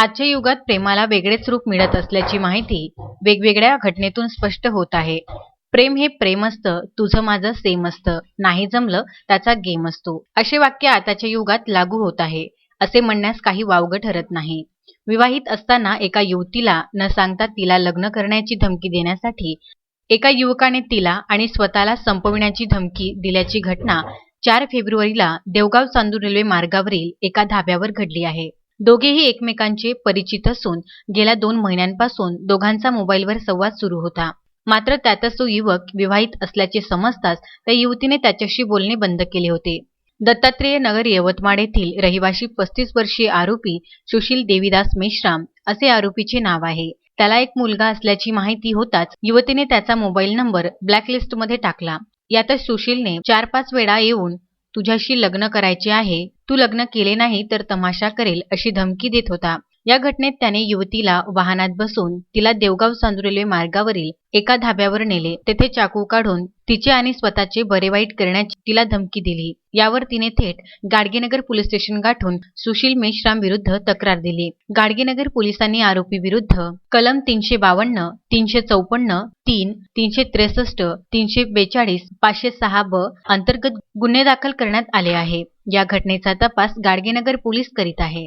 आजच्या युगात प्रेमाला वेगळेच रूप मिळत असल्याची माहिती वेगवेगळ्या घटनेतून स्पष्ट होत आहे. प्रेम हे प्रेम असतं तुझं माझं सेम असतं. नाही जमलं त्याचा गेम असतो. असे वाक्य आताच्या युगात लागू होत आहे. असे म्हणण्यास काही वावगं ठरत नाही. विवाहित असताना एका युवतीला न सांगता तिला लग्न करण्याची धमकी देण्यासाठी एका युवकाने तिला आणि स्वतःला संपविण्याची धमकी दिल्याची घटना चार फेब्रुवारीला देवगाव चांदूर रेल्वे मार्गावरील एका धाब्यावर घडली आहे. दोघेही एकमेकांचे परिचित असून गेल्या दोन महिन्यांपासून दोघांचा मोबाईलवर संवाद सुरू होता. मात्र त्यातच तो युवक विवाहित असल्याचे समजताच त्या युवतीने त्याच्याशी बोलणे बंद केले होते. दत्तात्रेय नगर यवतमाळ येथील रहिवाशी पस्तीस वर्षीय आरोपी सुशील देवीदास मेश्राम असे आरोपीचे नाव आहे. त्याला एक मुलगा असल्याची माहिती होताच युवतीने त्याचा मोबाईल नंबर ब्लॅकलिस्टमध्ये टाकला. यातच सुशीलने चार पाच वेळा येऊन तुझ्याशी लग्न करायचे आहे तू लग्न केले नाही तर तमाशा करेल अशी धमकी देत होता. या घटनेत त्याने युवतीला वाहनात बसून तिला देवगाव चांदूर रेल्वे मार्गावरील एका धाब्यावर नेले. तेथे चाकू काढून तिचे आणि स्वतःचे बरे वाईट करण्याची तिला धमकी दिली. यावर तिने थेट गाडगेनगर पोलीस स्टेशन गाठून सुशील मेश्राम विरुद्ध तक्रार दिली. गाडगेनगर पोलिसांनी आरोपी विरुद्ध कलम तीनशे बावन्न तीनशे चौपन्न तीन तीनशे त्रेसष्ट तीनशे बेचाळीस पाचशे सहा ब अंतर्गत गुन्हे दाखल करण्यात आले आहे. या घटनेचा तपास गाडगेनगर पोलीस करीत आहे.